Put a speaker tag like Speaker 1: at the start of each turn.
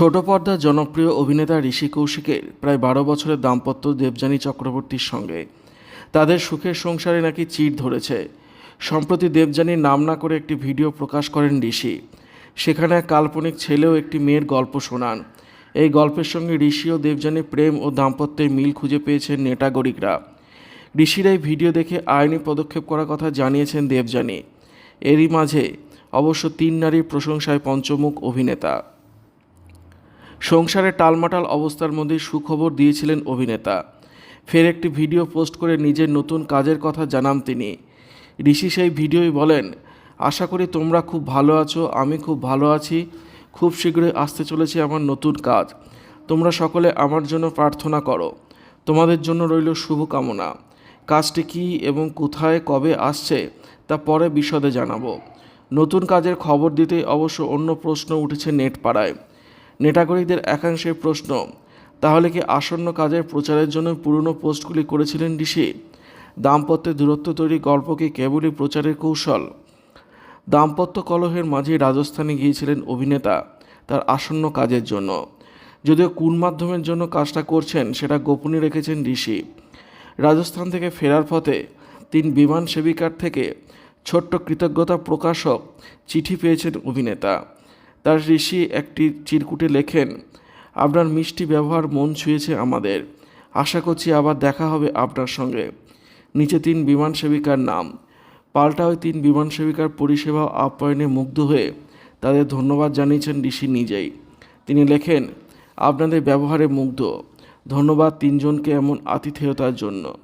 Speaker 1: ছোট পর্দার জনপ্রিয় অভিনেতা ঋষি কৌশিকের প্রায় বারো বছরের দাম্পত্য দেবযানী চক্রবর্তীর সঙ্গে। তাদের সুখের সংসারে নাকি চির ধরেছে। সম্প্রতি দেবযানীর নাম না করে একটি ভিডিও প্রকাশ করেন ঋষি। সেখানে এক কাল্পনিক ছেলেও একটি মেয়ের গল্প শোনান। এই গল্পের সঙ্গে ঋষি ও দেবযানী প্রেম ও দাম্পত্যের মিল খুঁজে পেয়েছেন নেটাগরিকরা ঋষির এই ভিডিও দেখে আইনি পদক্ষেপ করার কথা জানিয়েছেন দেবযানী। এরই মাঝে অবশ্য তিন নারীর প্রশংসায় পঞ্চমুখ অভিনেতা। সংসারে টালমাটাল অবস্থার মধ্যে সুখবর দিয়েছিলেন অভিনেতা। ফের একটি ভিডিও পোস্ট করে নিজের নতুন কাজের কথা জানান তিনি। ঋষি সেই ভিডিওই বলেন, আশা করি তোমরা খুব ভালো আছো, আমি খুব ভালো আছি, খুব শীঘ্রই আসতে চলেছে আমার নতুন কাজ। তোমরা সকলে আমার জন্য প্রার্থনা করো। তোমাদের জন্য রইল শুভকামনা। কাজটি কী এবং কোথায় কবে আসছে তা পরে বিশদে জানাব। নতুন কাজের খবর দিতেই অবশ্য অন্য প্রশ্ন উঠেছে নেট পাড়ায় নেটাগরিকদের একাংশের প্রশ্ন, তাহলে কি আসন্ন কাজের প্রচারের জন্য পুরনো পোস্টগুলি করেছিলেন ডিসি? দাম্পত্যের দূরত্ব তৈরি গল্প কি কেবলই প্রচারের কৌশল? দাম্পত্য কলহের মাঝে রাজস্থানে গিয়েছিলেন অভিনেতা তার আসন্ন কাজের জন্য। যদিও কোন মাধ্যমের জন্য কাজটা করছেন সেটা গোপনে রেখেছেন ঋষি রাজস্থান থেকে ফেরার পথে তিন বিমান সেবিকার থেকে ছোট্ট কৃতজ্ঞতা প্রকাশক চিঠি পেয়েছেন অভিনেতা। তার ঋষি একটি চিরকুটে লেখেন, আপনার মিষ্টি ব্যবহার মন ছুঁয়েছে আমাদের। আশা করছি আবার দেখা হবে আপনার সঙ্গে। নিচে তিন বিমান সেবিকার নাম। পাল্টা ওই তিন বিমান সেবিকার পরিষেবা আপ্যায়নে মুগ্ধ হয়ে তাদের ধন্যবাদ জানিয়েছেন ঋষি নিজেই। তিনি লেখেন, আপনাদের ব্যবহারে মুগ্ধ। ধন্যবাদ তিনজনকে এমন আতিথেয়তার জন্য।